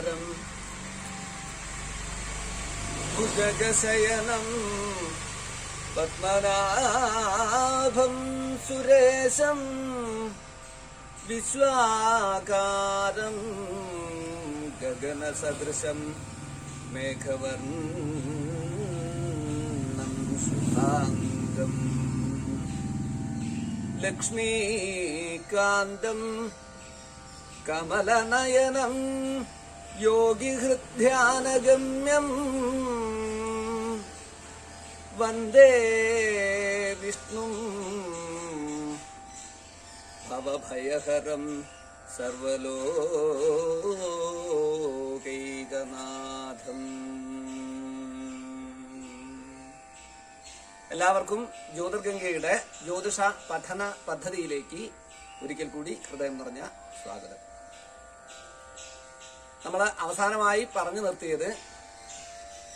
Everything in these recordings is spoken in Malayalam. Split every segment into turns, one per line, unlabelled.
കുമാരം ഭുജഗശയനം. പത്മനാഭം സുരേശം. വിശ്വാകാരം ഗഗനസദൃശം. മേഘവർണം ശുഭാംഗം ലക്ഷ്മീകാന്തം കമലനയനം. യോഗിഹൃദ്ധ്യാനഗമ്യം വന്ദേ വിഷ്ണു ഭവഭയഹരം സർവലോകൈകനാഥം എല്ലാവർക്കും ജ്യോതിർഗംഗയുടെ ജ്യോതിഷ പഠന പദ്ധതിയിലേക്ക് ഒരിക്കൽ കൂടി ഹൃദയം നിറഞ്ഞ സ്വാഗതം. നമ്മൾ അവസാനമായി പറഞ്ഞു നിർത്തിയത്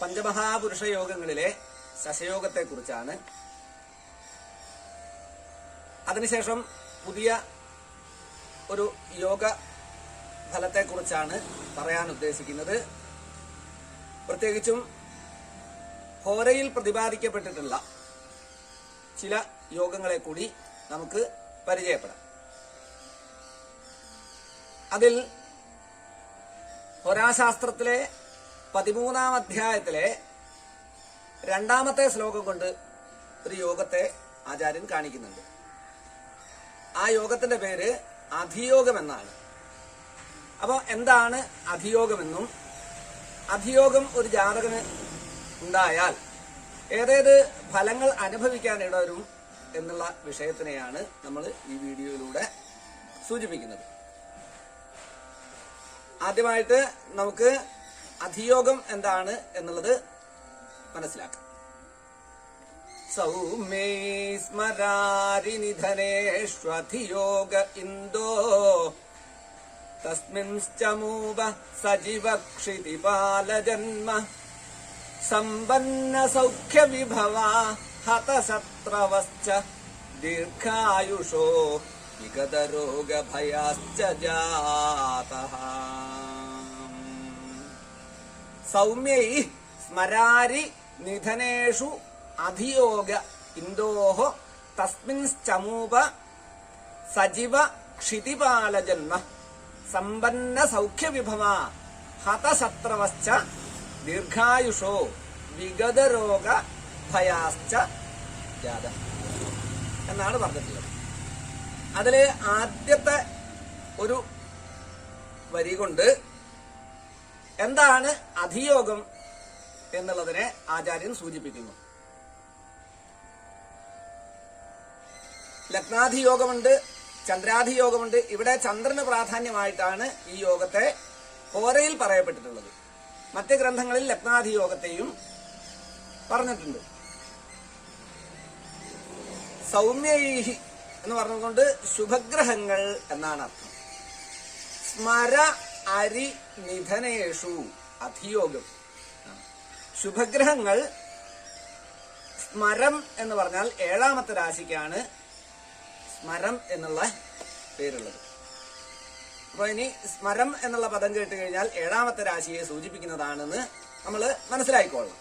പഞ്ചമഹാപുരുഷ യോഗങ്ങളിലെ ശശയോഗത്തെ കുറിച്ചാണ് അതിനുശേഷം പുതിയ ഒരു യോഗ ഫലത്തെക്കുറിച്ചാണ് പറയാൻ ഉദ്ദേശിക്കുന്നത്. പ്രത്യേകിച്ചും ഹോരയിൽ പ്രതിപാദിക്കപ്പെട്ടിട്ടുള്ള ചില യോഗങ്ങളെ കൂടി നമുക്ക് പരിചയപ്പെടാം. അതിൽ ഹോരാശാസ്ത്രത്തിലെ പതിമൂന്നാം അധ്യായത്തിലെ രണ്ടാമത്തെ ശ്ലോകം കൊണ്ട് ഒരു യോഗത്തെ ആചാര്യൻ കാണിക്കുന്നുണ്ട്. ആ യോഗത്തിന്റെ പേര് അധിയോഗം എന്നാണ് അപ്പോൾ എന്താണ് അധിയോഗമെന്നും അധിയോഗം ഒരു ജാതകന് ഉണ്ടായാൽ ഏതേത് ഫലങ്ങൾ അനുഭവിക്കാൻ ഇടവരും എന്നുള്ള വിഷയത്തിനെയാണ് നമ്മൾ ഈ വീഡിയോയിലൂടെ സൂചിപ്പിക്കുന്നത്. ആദ്യമായിട്ട് നമുക്ക് അധിയോഗം എന്താണ് എന്നുള്ളത് മനസ്സിലാക്കാം. സൗമ്യൈ ഇന്തോ തസ്മിൻശ്ചമൂപ സജീവക്ഷിതിപാലജന്മ സമ്പന്ന സൗഖ്യ വിഭവ ഹതശത്രവശ്ച ദീർഘായുഷോ വിഗതരോഗഭയാശ്ച ജാതഃ സൗമ്യൈ സ്മരാരി നിധനേഷു അധിയോഗ ഇന്തോഹ തസ്മിൻശ്ചമൂപ സജീവ ക്ഷിതിപാലജന്മ സമ്പന്ന സൗഖ്യവിഭവ ഹതശത്രവശ്ച ദീർഘായുഷോ വിഗതരോഗ ഭയാശ്ച ജാത എന്നാണ് പറഞ്ഞിട്ടുള്ളത്. അതിലെ ആദ്യത്തെ ഒരു വരി കൊണ്ട് എന്താണ് അധിയോഗം എന്നുള്ളതിനെ ആചാര്യൻ സൂചിപ്പിക്കുന്നു. ലഗ്നാധിയോഗമുണ്ട് ചന്ദ്രാധിയോഗമുണ്ട്. ഇവിടെ ചന്ദ്രന് പ്രാധാന്യമായിട്ടാണ് ഈ യോഗത്തെ ഹോരയിൽ പറയപ്പെട്ടിട്ടുള്ളത്. മറ്റ് ഗ്രന്ഥങ്ങളിൽ ലഗ്നാധിയോഗത്തെയും പറഞ്ഞിട്ടുണ്ട്. സൗമ്യൈഹി എന്ന് പറഞ്ഞുകൊണ്ട് ശുഭഗ്രഹങ്ങൾ എന്നാണ് അർത്ഥം. സ്മര അരി നിധനേഷു അധിയോഗം. ശുഭഗ്രഹങ്ങൾ സ്മരം എന്ന് പറഞ്ഞാൽ ഏഴാമത്തെ രാശിക്കാണ് സ്മരം എന്നുള്ള പേരുള്ളത്. അപ്പൊ ഇനി സ്മരം എന്നുള്ള പദം കേട്ട് കഴിഞ്ഞാൽ ഏഴാമത്തെ രാശിയെ സൂചിപ്പിക്കുന്നതാണെന്ന് നമ്മൾ മനസ്സിലായിക്കൊള്ളണം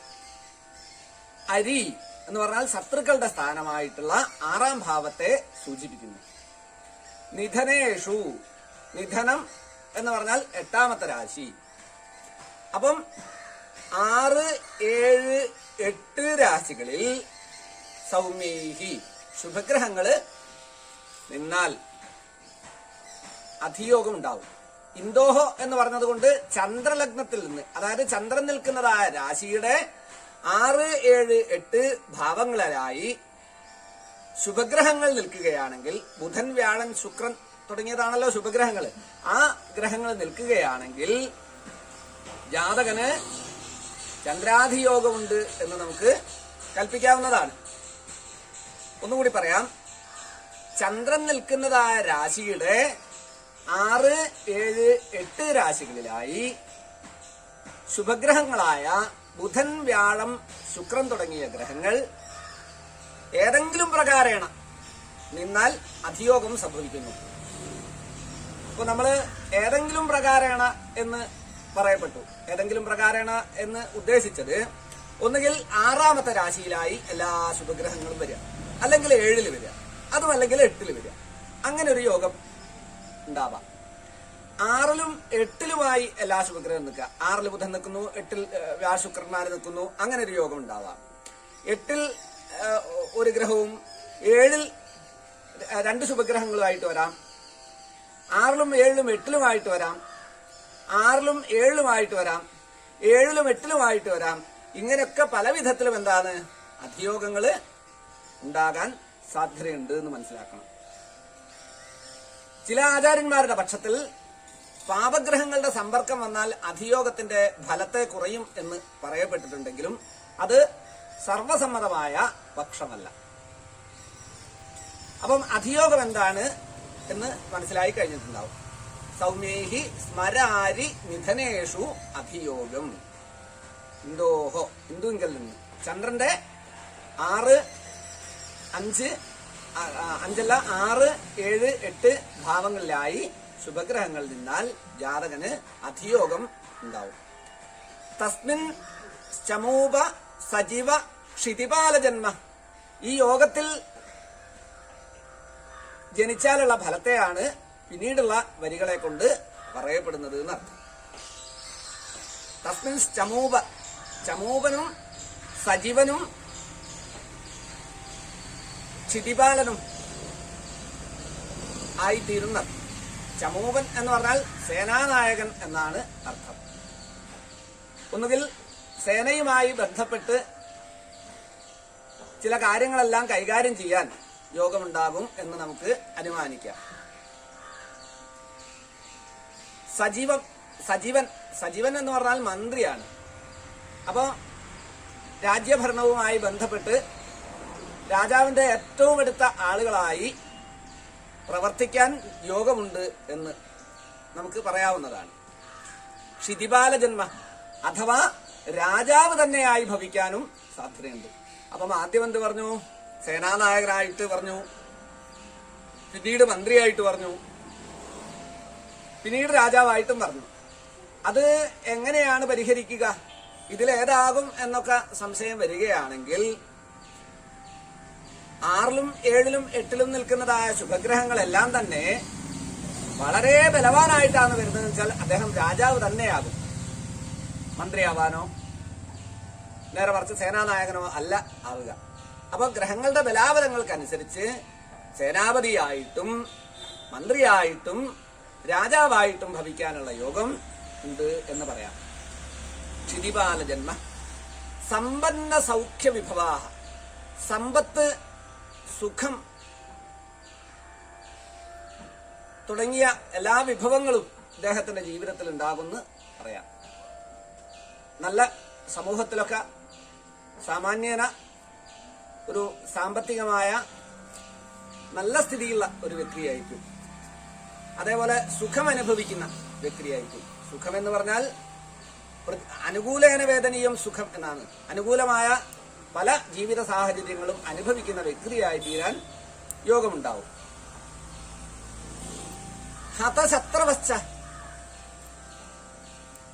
അരി എന്ന് പറഞ്ഞാൽ ശത്രുക്കളുടെ സ്ഥാനമായിട്ടുള്ള ആറാം ഭാവത്തെ സൂചിപ്പിക്കുന്നു. നിധനേഷു നിധനം എന്ന് പറഞ്ഞാൽ എട്ടാമത്തെ രാശി. അപ്പം ആറ് ഏഴ് എട്ട് രാശികളിൽ സൗമ്യേഹി ശുഭഗ്രഹങ്ങൾ നിന്നാൽ അധിയോഗം ഉണ്ടാവും ഇന്തോഹോ എന്ന് പറഞ്ഞതുകൊണ്ട് ചന്ദ്രലഗ്നത്തിൽ നിന്ന് അതായത് ചന്ദ്രൻ നിൽക്കുന്നതായ രാശിയുടെ ആറ് ഏഴ് എട്ട് ഭാവങ്ങളിലായി ശുഭഗ്രഹങ്ങൾ നിൽക്കുകയാണെങ്കിൽ ബുധൻ വ്യാഴൻ ശുക്രൻ തുടങ്ങിയതാണല്ലോ ശുഭഗ്രഹങ്ങൾ ആ ഗ്രഹങ്ങൾ നിൽക്കുകയാണെങ്കിൽ ജാതകന് ചന്ദ്രാധിയോഗമുണ്ട് എന്ന് നമുക്ക് കൽപ്പിക്കാവുന്നതാണ്. ഒന്നുകൂടി പറയാം. ചന്ദ്രൻ നിൽക്കുന്നതായ രാശിയുടെ ആറ് ഏഴ് എട്ട് രാശികളിലായി ശുഭഗ്രഹങ്ങളായ ബുധൻ വ്യാഴം ശുക്രൻ തുടങ്ങിയ ഗ്രഹങ്ങൾ ഏതെങ്കിലും പ്രകാരേണ നിന്നാൽ അധിയോഗം സംഭവിക്കുന്നു. ഇപ്പൊ നമ്മൾ ഏതെങ്കിലും പ്രകാരേണ എന്ന് പറയപ്പെട്ടു. ഏതെങ്കിലും പ്രകാരേണ എന്ന് ഉദ്ദേശിച്ചത് ഒന്നുകിൽ ആറാമത്തെ രാശിയിലായി എല്ലാ ശുഭഗ്രഹങ്ങളും വരിക. അല്ലെങ്കിൽ ഏഴിൽ വരിക. അതും അല്ലെങ്കിൽ എട്ടിൽ വരിക. അങ്ങനെ ഒരു യോഗം ഉണ്ടാവാം. ആറിലും എട്ടിലുമായി എല്ലാ ശുഭഗ്രഹം നിൽക്കുക. ആറിൽ ബുധൻ നിൽക്കുന്നു എട്ടിൽ വ്യാശുക്രന്മാർ നിൽക്കുന്നു. അങ്ങനെ ഒരു യോഗം ഉണ്ടാവാം. എട്ടിൽ ഒരു ഗ്രഹവും ഏഴിൽ രണ്ട് ശുഭഗ്രഹങ്ങളുമായിട്ട് വരാം. ആറിലും ഏഴിലും എട്ടിലുമായിട്ട് വരാം. ആറിലും ഏഴിലുമായിട്ട് വരാം. ഏഴിലും എട്ടിലുമായിട്ട് വരാം. ഇങ്ങനെയൊക്കെ പല വിധത്തിലും എന്താണ് അധിയോഗങ്ങൾ ഉണ്ടാകാൻ സാധ്യതയുണ്ട് എന്ന് മനസ്സിലാക്കണം. ചില ആചാര്യന്മാരുടെ പക്ഷത്തിൽ പാപഗ്രഹങ്ങളുടെ സമ്പർക്കം വന്നാൽ അധിയോഗത്തിന്റെ ഫലത്തെ കുറയും എന്ന് പറയപ്പെട്ടിട്ടുണ്ടെങ്കിലും അത് സർവസമ്മതമായ പക്ഷമല്ല. അപ്പം അധിയോഗം എന്താണ്? എന്ന് മനസ്സിലായി കഴിഞ്ഞിട്ടുണ്ടാവും. സൗമ്യേഹി സ്മരാരി നിധനേഷു അഭിയോഗം. ഇന്തോഹോ ഇന്ദുവിങ്കൽ നിന്ന്. ചന്ദ്രന്റെ ആറ് അഞ്ച് അഞ്ചല്ല ആറ് ഏഴ് എട്ട് ഭാവങ്ങളിലായി ശുഭഗ്രഹങ്ങൾ നിന്നാൽ ജാതകന് അധിയോഗം ഉണ്ടാവും. തസ്മിൻ ചമൂപ സജീവ ക്ഷിതിപാല ജന്മ ഈ യോഗത്തിൽ ജനിച്ചാലുള്ള ഫലത്തെയാണ് പിന്നീടുള്ള വരികളെ കൊണ്ട് പറയപ്പെടുന്നത് എന്നർത്ഥം. തസ്മിൻ ചമൂപ ചമൂപനും സജീവനും ക്ഷിതിപാലനും ആയിത്തീരുന്ന ചമൂപൻ എന്ന് പറഞ്ഞാൽ സേനാനായകൻ എന്നാണ് അർത്ഥം. ഒന്നുകിൽ സേനയുമായി ബന്ധപ്പെട്ട് ചില കാര്യങ്ങളെല്ലാം കൈകാര്യം ചെയ്യാൻ യോഗമുണ്ടാകും എന്ന് നമുക്ക് അനുമാനിക്കാം. സജീവം സജീവൻ സജീവൻ എന്ന് പറഞ്ഞാൽ മന്ത്രിയാണ്. അപ്പോ രാജ്യഭരണവുമായി ബന്ധപ്പെട്ട് രാജാവിന്റെ ഏറ്റവും അടുത്ത ആളുകളായി പ്രവർത്തിക്കാൻ യോഗമുണ്ട് എന്ന് നമുക്ക് പറയാവുന്നതാണ്. ക്ഷിതിപാല ജന്മ അഥവാ രാജാവ് തന്നെയായി ഭവിക്കാനും സാധ്യതയുണ്ട്. അപ്പം ആദ്യം എന്ത് പറഞ്ഞു? സേനാനായകനായിട്ട് പറഞ്ഞു. പിന്നീട് മന്ത്രിയായിട്ട് പറഞ്ഞു. പിന്നീട് രാജാവായിട്ടും പറഞ്ഞു. അത് എങ്ങനെയാണ് പരിഹരിക്കുക? ഇതിലേതാകും എന്നൊക്കെ സംശയം വരികയാണെങ്കിൽ ആറിലും ഏഴിലും എട്ടിലും നിൽക്കുന്നതായ ശുഭഗ്രഹങ്ങളെല്ലാം തന്നെ വളരെ ബലവാനായിട്ടാണ് വരുന്നത് വെച്ചാൽ അദ്ദേഹം രാജാവ് തന്നെയാകും. മന്ത്രിയാവാനോ നേരെ മറിച്ച് സേനാനായകനോ അല്ല ആവുക. അപ്പൊ ഗ്രഹങ്ങളുടെ ബലാബലങ്ങൾക്കനുസരിച്ച് സേനാപതിയായിട്ടും മന്ത്രിയായിട്ടും രാജാവായിട്ടും ഭവിക്കാനുള്ള യോഗം ഉണ്ട് എന്ന് പറയാം. ക്ഷിതിപാല ജന്മ സമ്പന്ന സൗഖ്യ വിഭവാഹ സമ്പത്ത് സുഖം തുടങ്ങിയ എല്ലാ വിഭവങ്ങളും ഇദ്ദേഹത്തിന്റെ ജീവിതത്തിൽ ഉണ്ടാകുമെന്ന് പറയാം. നല്ല സമൂഹത്തിലൊക്കെ സാമാന്യേന ഒരു സാമ്പത്തികമായ നല്ല സ്ഥിതിയുള്ള ഒരു വ്യക്തിയായിരിക്കും. അതേപോലെ സുഖം അനുഭവിക്കുന്ന വ്യക്തിയായിരിക്കും. സുഖം എന്ന് പറഞ്ഞാൽ അനുകൂലേന വേദനീയം സുഖം എന്നാണ്. അനുകൂലമായ പല ജീവിത സാഹചര്യങ്ങളും അനുഭവിക്കുന്ന വ്യക്തിയായി തീരാൻ യോഗമുണ്ടാവും ഹതശത്രവശ്ച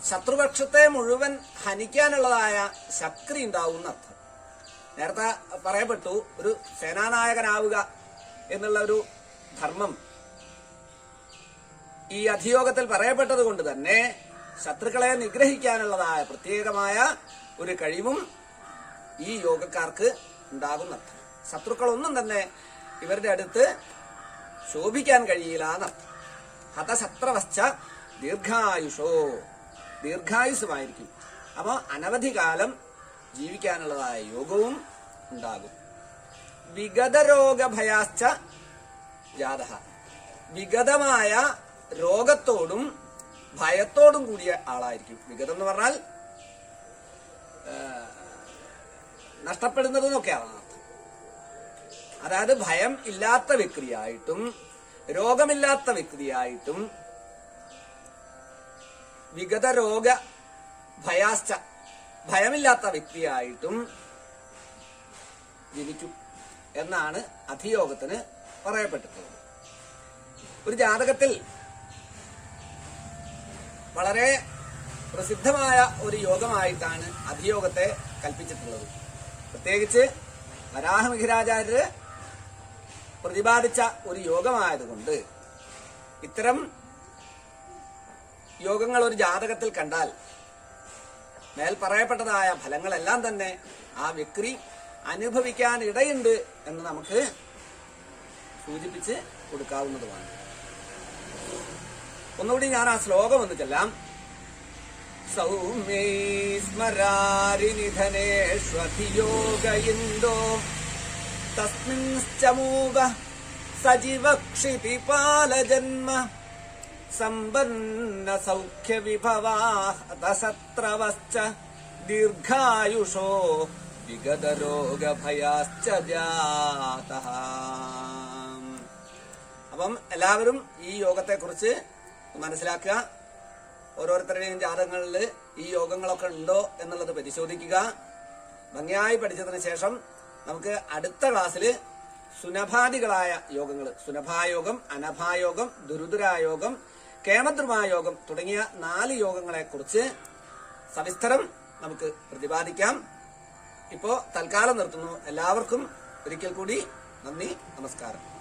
ശത്രുപക്ഷത്തെ മുഴുവൻ ഹനിക്കാനുള്ളതായ ശക്തി ഉണ്ടാവും എന്നർത്ഥം നേരത്തെ പറയപ്പെട്ടു ഒരു സേനാനായകനാവുക എന്നുള്ള ഒരു ധർമ്മം. ഈ അധിയോഗത്തിൽ പറയപ്പെട്ടത് കൊണ്ട് തന്നെ ശത്രുക്കളെ നിഗ്രഹിക്കാനുള്ളതായ പ്രത്യേകമായ ഒരു കഴിവും ഈ യോഗക്കാർക്ക് ഉണ്ടാകുന്നർത്ഥം ശത്രുക്കളൊന്നും തന്നെ ഇവരുടെ അടുത്ത് ശോഭിക്കാൻ കഴിയില്ല ഹതശത്രവശ്ച ദീർഘായുഷോ ദീർഘായുസുമായിരിക്കും അപ്പോൾ അനവധി കാലം ജീവിക്കാനുള്ളതായ യോഗവും ഉണ്ടാകും. വിഗതരോഗഭയാശ്ച ജാത വിഗതമായ രോഗത്തോടും ഭയത്തോടും കൂടിയ ആളായിരിക്കും. വിഗതം എന്ന് പറഞ്ഞാൽ നഷ്ടപ്പെടുന്നത് അർത്ഥം അതായത് ഭയം ഇല്ലാത്ത വ്യക്തിയായിട്ടും രോഗമില്ലാത്ത വ്യക്തിയായിട്ടും വിഗത രോഗ ഭയാശ്ച ഭയമില്ലാത്ത വ്യക്തിയായിട്ടും ജനിക്കും എന്നാണ് അധിയോഗത്തിന് പറയപ്പെട്ടിട്ടുള്ളത് ഒരു ജാതകത്തിൽ വളരെ പ്രസിദ്ധമായ ഒരു യോഗമായിട്ടാണ് അധിയോഗത്തെ കൽപ്പിച്ചിട്ടുള്ളത്. പ്രത്യേകിച്ച് വരാഹമിഹിരാചാര്യര് പ്രതിപാദിച്ച ഒരു യോഗമായതുകൊണ്ട് ഇത്തരം യോഗങ്ങൾ ഒരു ജാതകത്തിൽ കണ്ടാൽ മേൽ പറയപ്പെട്ടതായ ഫലങ്ങളെല്ലാം തന്നെ ആ വ്യക്തി അനുഭവിക്കാൻ ഇടയുണ്ട് എന്ന് നമുക്ക് സൂചിപ്പിച്ച് കൊടുക്കാവുന്നതുമാണ്. ഒന്നുകൂടി ഞാൻ ആ ശ്ലോകം ഒന്ന് ചെല്ലാം. സൗമ്യൈ സ്മരാരി നിധനേഷ്വധിയോഗ ഇന്തോ തസ്മിൻശ്ചമൂക സജീവക്ഷിതിപാലജന്മ. സമ്പന്ന സൗഖ്യ വിഭവാസത്രവശ്ച ദീർഘായുഷോ വിഗതരോഗ ഭയാശ്ച ജാതഃ അപ്പം എല്ലാവരും ഈ യോഗത്തെ കുറിച്ച് മനസ്സിലാക്കുക. ഓരോരുത്തരുടെയും ജാതകങ്ങളിൽ ഈ യോഗങ്ങളൊക്കെ ഉണ്ടോ എന്നുള്ളത് പരിശോധിക്കുക. ഭംഗിയായി പഠിച്ചതിന് ശേഷം നമുക്ക് അടുത്ത ക്ലാസ്സിൽ സുനഭാദികളായ യോഗങ്ങൾ സുനഭായോഗം അനഭായോഗം ദുരുദുരായോഗം കേമദ്രുമായോഗം തുടങ്ങിയ നാല് യോഗങ്ങളെ കുറിച്ച് സവിസ്തരം നമുക്ക് പ്രതിപാദിക്കാം. ഇപ്പോ തൽക്കാലം നിർത്തുന്നു. എല്ലാവർക്കും ഒരിക്കൽ കൂടി നന്ദി നമസ്കാരം.